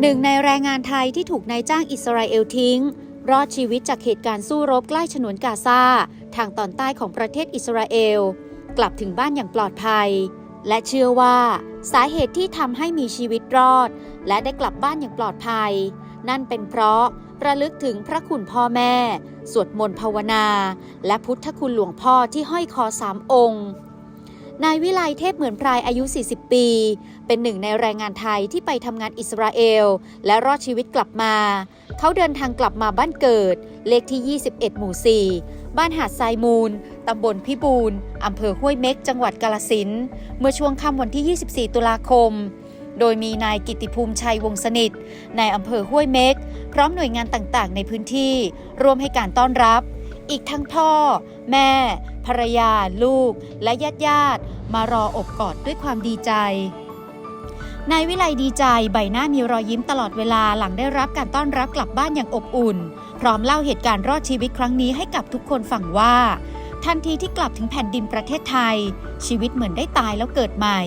หนึ่งในแรงงานไทยที่ถูกนายจ้างอิสราเอลทิ้ง รอดชีวิตจากเหตุการณ์สู้รบใกล้ฉนวนกาซาทางตอนใต้ของประเทศอิสราเอล กลับถึงบ้านอย่างปลอดภัย และเชื่อว่าสาเหตุที่ทำให้มีชีวิตรอด และได้กลับบ้านอย่างปลอดภัย นั่นเป็นเพราะระลึกถึงพระคุณพ่อแม่ สวดมนต์ภาวนา และพุทธคุณหลวงพ่อที่ห้อยคอสามองค์ นายวิไลเทพเหมือนพรายอายุ 40 ปี เป็นหนึ่งในแรงงานไทยที่ไปทำงานอิสราเอล และรอดชีวิตกลับมา เขาเดินทางกลับมาบ้านเกิด เลขที่ 21 หมู่ 4 บ้านหาดทรายมูล ตำบลพิบูลอำเภอห้วยเม็ก จังหวัดกาลสินเมื่อช่วงค่ำวันที่ 24 ตุลาคม โดยมีนายกิติภูมิชัยวงศ์สนิทนายอำเภอห้วยเม็ก พร้อมหน่วยงานต่างๆ ในพื้นที่ ร่วมให้การต้อนรับ อีกทั้งพ่อ แม่ ภรรยา ลูก และญาติญาติมารออบกอดด้วยความดีใจ นายวิไลดีใจใบหน้ามีรอยยิ้มตลอดเวลาหลังได้รับการต้อนรับกลับบ้านอย่างอบอุ่น พร้อมเล่าเหตุการณ์รอดชีวิตครั้งนี้ให้กับทุกคนฟังว่า ทันทีที่กลับถึงแผ่นดินประเทศไทย ชีวิตเหมือนได้ตายแล้วเกิดใหม่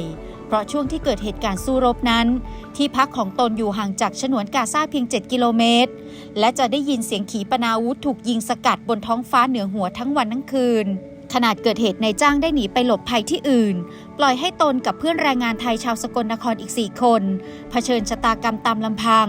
เพราะช่วงที่เกิดเหตุการณ์สู้รบนั้น ที่พักของตนอยู่ห่างจากฉนวนกาซาเพียง 7 กิโลเมตรและจะได้ยินเสียงขีปนาวุธถูกยิงสกัดบนท้องฟ้าเหนือหัวทั้งวันทั้งคืน ขนาดเกิดเหตุในจ้างได้หนีไปหลบภัยที่อื่น ปล่อยให้ตนกับเพื่อนแรงงานไทยชาวสกลนครอีก 4 คนเผชิญชะตากรรมตามลำพัง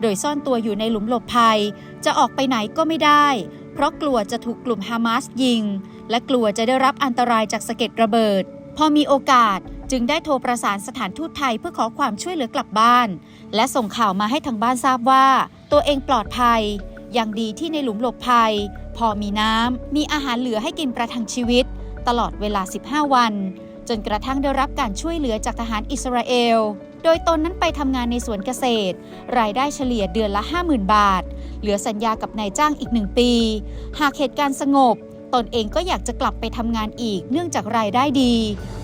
โดยซ่อนตัวอยู่ในหลุมหลบภัย จะออกไปไหนก็ไม่ได้ เพราะกลัวจะถูกกลุ่มฮามาสยิง และกลัวจะได้รับอันตรายจากสะเก็ดระเบิด พอมีโอกาสจึงได้โทรประสานสถานทูตไทยเพื่อขอความช่วยเหลือกลับบ้าน และส่งข่าวมาให้ทางบ้านทราบว่า ตัวเองปลอดภัย อย่างดีที่ในหลุมหลบภัย พอมีน้ำ มีอาหารเหลือให้กินประทังชีวิต ตลอดเวลา 15 วัน จนกระทั่งได้รับการช่วยเหลือจากทหารอิสราเอล โดยตนนั้นไปทำงานในสวนเกษตร รายได้เฉลี่ยเดือนละ 50,000 บาท เหลือสัญญากับนายจ้างอีกหนึ่งปี หากเหตุการณ์สงบ ตนเองก็อยากจะกลับไปทำงานอีกเนื่องจากรายได้ดี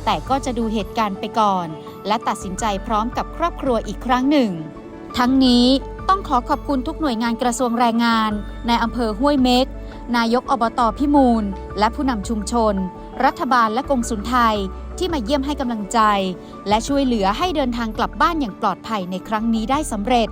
แต่ก็จะดูเหตุการณ์ไปก่อน และตัดสินใจพร้อมกับครอบครัวอีกครั้งหนึ่ง ทั้งนี้ต้องขอขอบคุณทุกหน่วยงานกระทรวงแรงงาน ในอำเภอห้วยเม็ก นายกอบตพิมูล และผู้นำชุมชน รัฐบาลและกงสุลไทยที่มาเยี่ยมให้กำลังใจ และช่วยเหลือให้เดินทางกลับบ้านอย่างปลอดภัยในครั้งนี้ได้สำเร็จ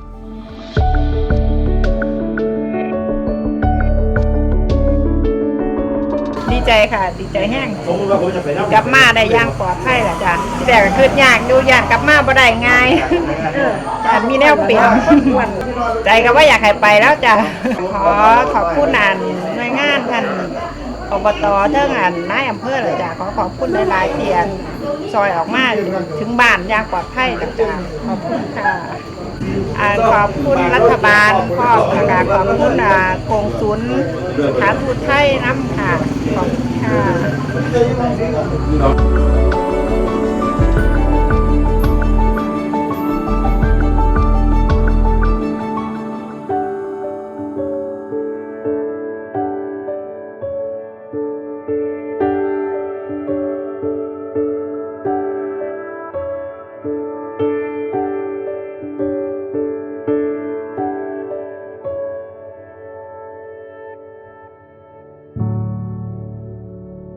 ดีใจค่ะ ดีใจแห้งสมมติว่าผมจะไปรับกลับมาได้อย่างปลอดภัยแหละจ้ะที่แรกก็คือยากดูยากกลับมาบ่ได้ง่ายจ้ะมีแนวเปลี่ยนใจก็ว่าอยากให้ไปแล้วจ้ะขอขอบคุณอันหน่วยงานท่านอบตเท่งอันนายอำเภอเลยจ้ะขอขอบคุณหลายๆเตียนซอยออกมาถึงบ้านอย่างปลอดภัยนะจ้ะขอบคุณค่ะอ่าขอบคุณรัฐบาลขอบค่ะขอบคุณอ่ากงสุลสถานทูตไทยน้ำค่ะขอบคุณค่ะ